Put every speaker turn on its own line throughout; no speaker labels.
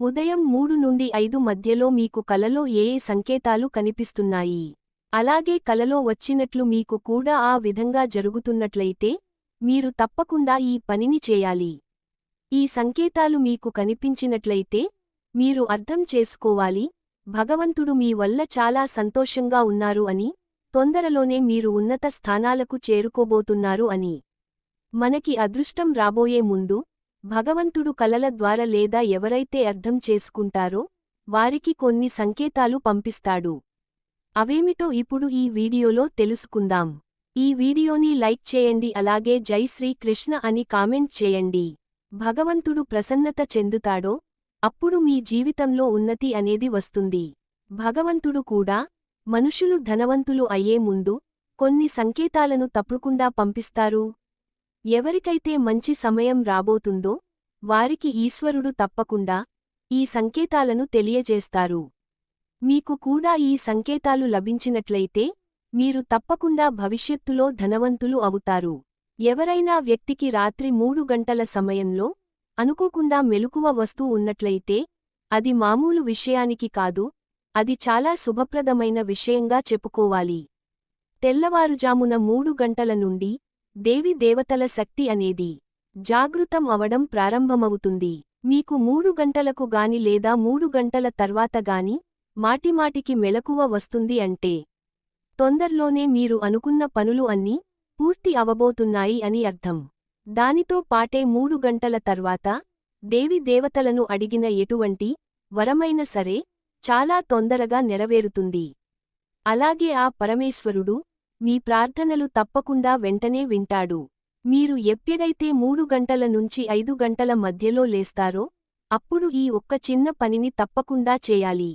ఉదయం మూడు నుండి ఐదు మధ్యలో మీకు కలలో ఏ ఏ సంకేతాలు కనిపిస్తున్నాయి? అలాగే కలలో వచ్చినట్లు మీకు కూడా ఆ విధంగా జరుగుతున్నట్లయితే మీరు తప్పకుండా ఈ పనిని చేయాలి. ఈ సంకేతాలు మీకు కనిపించినట్లయితే మీరు అర్థం చేసుకోవాలి. భగవంతుడు మీ వల్ల చాలా సంతోషంగా ఉన్నారు అని తొందరలోనే మీరు ఉన్నత స్థానాలకు చేరుకోబోతున్నారు అని. మనకి అదృష్టం రాబోయే ముందు భగవంతుడు కలల ద్వారా లేదా ఎవరైతే అర్థం చేసుకుంటారో వారికి కొన్ని సంకేతాలు పంపిస్తాడు. అవేమిటో ఇప్పుడు ఈ వీడియోలో తెలుసుకుందాం. ఈ వీడియోని లైక్ చేయండి అలాగే జై శ్రీ కృష్ణ అని కామెంట్ చేయండి. భగవంతుడు ప్రసన్నత చెందుతాడో అప్పుడు మీ జీవితంలో ఉన్నతి అనేది వస్తుంది. భగవంతుడు కూడా మనుషులు ధనవంతులు అయ్యే ముందు కొన్ని సంకేతాలను తప్పకుండా పంపిస్తారు. ఎవరికైతే మంచి సమయం రాబోతుందో వారికి ఈశ్వరుడు తప్పకుండా ఈ సంకేతాలను తెలియజేస్తారు. మీకు కూడా ఈ సంకేతాలు లభించినట్లయితే మీరు తప్పకుండా భవిష్యత్తులో ధనవంతులు అవుతారు. ఎవరైనా వ్యక్తికి రాత్రి మూడు గంటల సమయంలో అనుకోకుండా మెలకువ వస్తూ ఉన్నట్లయితే అది మామూలు విషయానికి కాదు అది చాలా శుభప్రదమైన విషయంగా చెప్పుకోవాలి. తెల్లవారుజామున మూడు గంటల నుండి దేవి దేవతల శక్తి అనేది జాగృతం అవడం ప్రారంభమవుతుంది. మీకు మూడు గంటలకు గాని లేదా మూడు గంటల తర్వాత గాని మాటిమాటికి మెలకువ వస్తుంది అంటే తొందర్లోనే మీరు అనుకున్న పనులు అన్నీ పూర్తి అవబోతున్నాయి అని అర్థం. దానితో పాటే మూడు గంటల తర్వాత దేవి దేవతలను అడిగిన ఎటువంటి వరమైన సరే చాలా తొందరగా నెరవేరుతుంది. అలాగే ఆ పరమేశ్వరుడు మీ ప్రార్థనలు తప్పకుండా వెంటనే వింటాడు. మీరు ఎప్పుడైతే మూడు గంటల నుంచి ఐదు గంటల మధ్యలో లేస్తారో అప్పుడు ఈ ఒక్క చిన్న పనిని తప్పకుండా చేయాలి.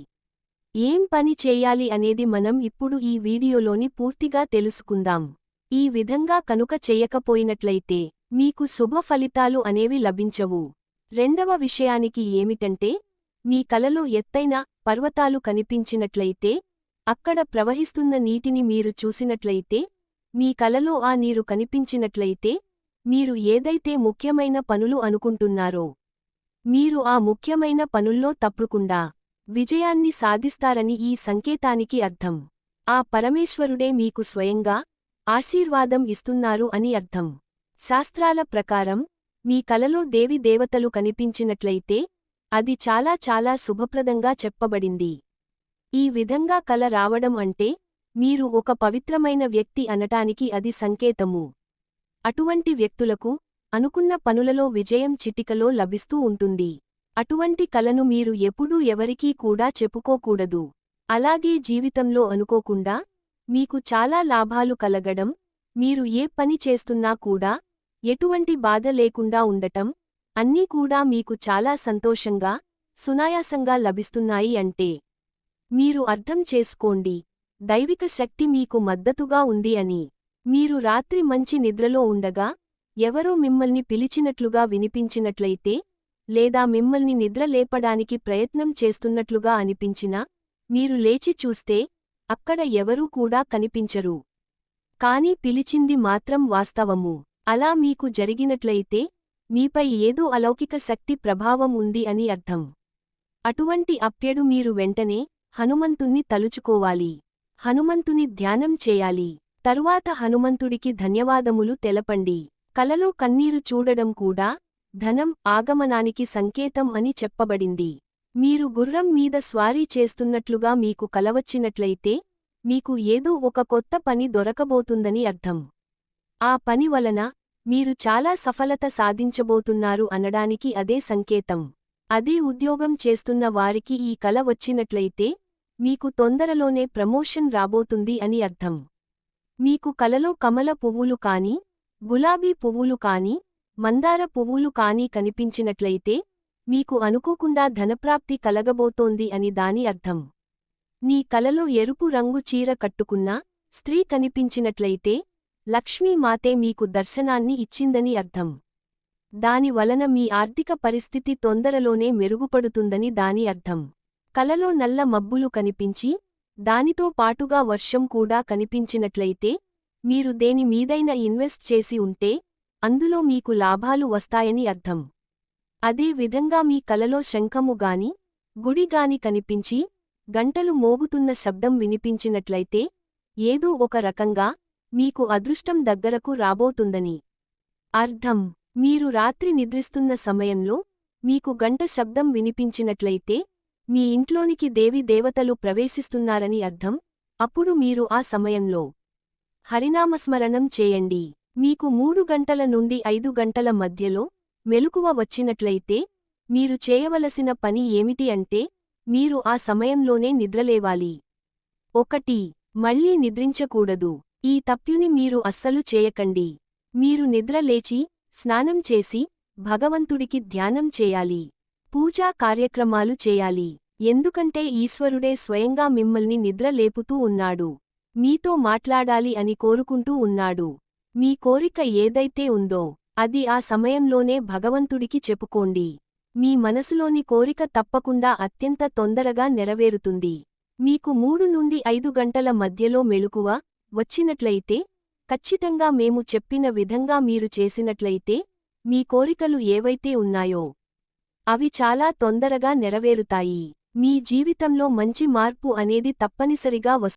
ఏం పని చేయాలి అనేది మనం ఇప్పుడు ఈ వీడియోలోని పూర్తిగా తెలుసుకుందాం. ఈ విధంగా కనుక చెయ్యకపోయినట్లయితే మీకు శుభ ఫలితాలు అనేవి లభించవు. రెండవ విషయానికి ఏమిటంటే మీ కలలో ఎత్తైన పర్వతాలు కనిపించినట్లయితే అక్కడ ప్రవహిస్తున్న నీటిని మీరు చూసినట్లయితే మీ కలలో ఆ నీరు కనిపించినట్లయితే మీరు ఏదైతే ముఖ్యమైన పనులు అనుకుంటున్నారో మీరు ఆ ముఖ్యమైన పనుల్లో తప్పకుండా విజయాన్ని సాధిస్తారని ఈ సంకేతానికి అర్థం. ఆ పరమేశ్వరుడే మీకు స్వయంగా ఆశీర్వాదం ఇస్తున్నారు అని అర్థం. శాస్త్రాల ప్రకారం మీ కలలో దేవి దేవతలు కనిపించినట్లయితే అది చాలా చాలా శుభప్రదంగా చెప్పబడింది. ఈ విధంగా కల రావడం అంటే మీరు ఒక పవిత్రమైన వ్యక్తి అనటానికి అది సంకేతము. అటువంటి వ్యక్తులకు అనుకున్న పనులలో విజయం చిటికలో లభిస్తూ ఉంటుంది. అటువంటి కలను మీరు ఎప్పుడూ ఎవరికీ కూడా చెప్పుకోకూడదు. అలాగే జీవితంలో అనుకోకుండా మీకు చాలా లాభాలు కలగడం మీరు ఏ పని చేస్తున్నా కూడా ఎటువంటి బాధ లేకుండా ఉండటం అన్నీ కూడా మీకు చాలా సంతోషంగా సునాయాసంగా లభిస్తున్నాయి అంటే. మీరు అర్థం చేసుకోండి. దైవిక శక్తి మీకు మద్దతుగా ఉంది అని. మీరు రాత్రి మంచి నిద్రలో ఉండగా ఎవరో మిమ్మల్ని పిలిచినట్లుగా వినిపించినట్లయితే లేదా మిమ్మల్ని నిద్ర లేపడానికి ప్రయత్నం చేస్తున్నట్లుగా అనిపించినా మీరు లేచి చూస్తే అక్కడ ఎవరూ కూడా కనిపించరు. కాని పిలిచింది మాత్రం వాస్తవము. అలా మీకు జరిగినట్లయితే మీపై ఏదో అలౌకిక శక్తి ప్రభావం ఉంది అని అర్థం. అటువంటి అప్యడు మీరు వెంటనే హనుమంతుణ్ణి తలుచుకోవాలి. హనుమంతుని ధ్యానం చేయాలి. తరువాత హనుమంతుడికి ధన్యవాదములు తెలపండి. కలలో కన్నీరు చూడడం కూడా ధనం ఆగమనానికి సంకేతం అని చెప్పబడింది. మీరు గుర్రం మీద స్వారీ చేస్తున్నట్లుగా మీకు కలవచ్చినట్లయితే మీకు ఏదో ఒక కొత్త పని దొరకబోతుందని అర్థం. ఆ పని వలన మీరు చాలా సఫలత సాధించబోతున్నారు అనడానికి అదే సంకేతం. అదే ఉద్యోగం చేస్తున్న వారికి ఈ కల వచ్చినట్లయితే మీకు తొందరలోనే ప్రమోషన్ రాబోతుంది అని అర్థం. మీకు కలలో కమల పువ్వులు కాని గులాబీ పువ్వులు కాని మందార పువ్వులు కాని కనిపించినట్లయితే మీకు అనుకోకుండా ధనప్రాప్తి కలగబోతోంది అని దాని అర్థం. నీ కలలో ఎరుపు రంగు చీర కట్టుకున్న స్త్రీ కనిపించినట్లయితే లక్ష్మీమాతే మీకు దర్శనాన్ని ఇచ్చిందని అర్థం. దాని వలన మీ ఆర్థిక పరిస్థితి తొందరలోనే మెరుగుపడుతుందని దాని అర్థం. కలలో నల్ల మబ్బులు కనిపించి దానితో పాటుగా వర్షం కూడా కనిపించినట్లయితే మీరు దేని మీదైన ఇన్వెస్ట్ చేసి ఉంటే అందులో మీకు లాభాలు వస్తాయని అర్థం. అదే విధంగా మీ కలలో శంఖము గాని కనిపించి గంటలు మోగుతున్న శబ్దం వినిపించినట్లయితే ఏదో ఒక రకంగా మీకు అదృష్టం దగ్గరకు రాబోతుందని. అర్థం. మీరు రాత్రి నిద్రిస్తున్న సమయంలో మీకు గంట శబ్దం వినిపించినట్లయితే మీ ఇంట్లోనికి దేవి దేవతలు ప్రవేశిస్తున్నారని అర్థం? అప్పుడు మీరు ఆ సమయంలో హరినామస్మరణం చేయండి. మీకు మూడు గంటల నుండి ఐదు గంటల మధ్యలో మెలకువ వచ్చినట్లయితే మీరు చేయవలసిన పని ఏమిటి అంటే మీరు ఆ సమయంలోనే నిద్రలేవాలి. ఒకటి మళ్ళీ నిద్రించకూడదు. ఈ తప్యుని మీరు అస్సలు చేయకండి. మీరు నిద్ర లేచి స్నానం చేసి భగవంతుడికి ధ్యానం చేయాలి. పూజా కార్యక్రమాలు చేయాలి. ఎందుకంటే ఈశ్వరుడే స్వయంగా మిమ్మల్ని నిద్ర లేపుతూ ఉన్నాడు. మీతో మాట్లాడాలి అని కోరుకుంటూ ఉన్నాడు. మీ కోరిక ఏదైతే ఉందో అది ఆ సమయంలోనే భగవంతుడికి చెప్పుకోండి. మీ మనసులోని కోరిక తప్పకుండా అత్యంత తొందరగా నెరవేరుతుంది. మీకు మూడు నుండి ఐదు గంటల మధ్యలో మెళుకువ వచ్చినట్లయితే ఖచ్చితంగా మేము చెప్పిన విధంగా మీరు చేసినట్లయితే మీ కోరికలు ఏవైతే ఉన్నాయో అవి చాలా తొందరగా నెరవేరుతాయి. మీ జీవితంలో మంచి మార్పు అనేది తప్పనిసరిగా వస్తుంది.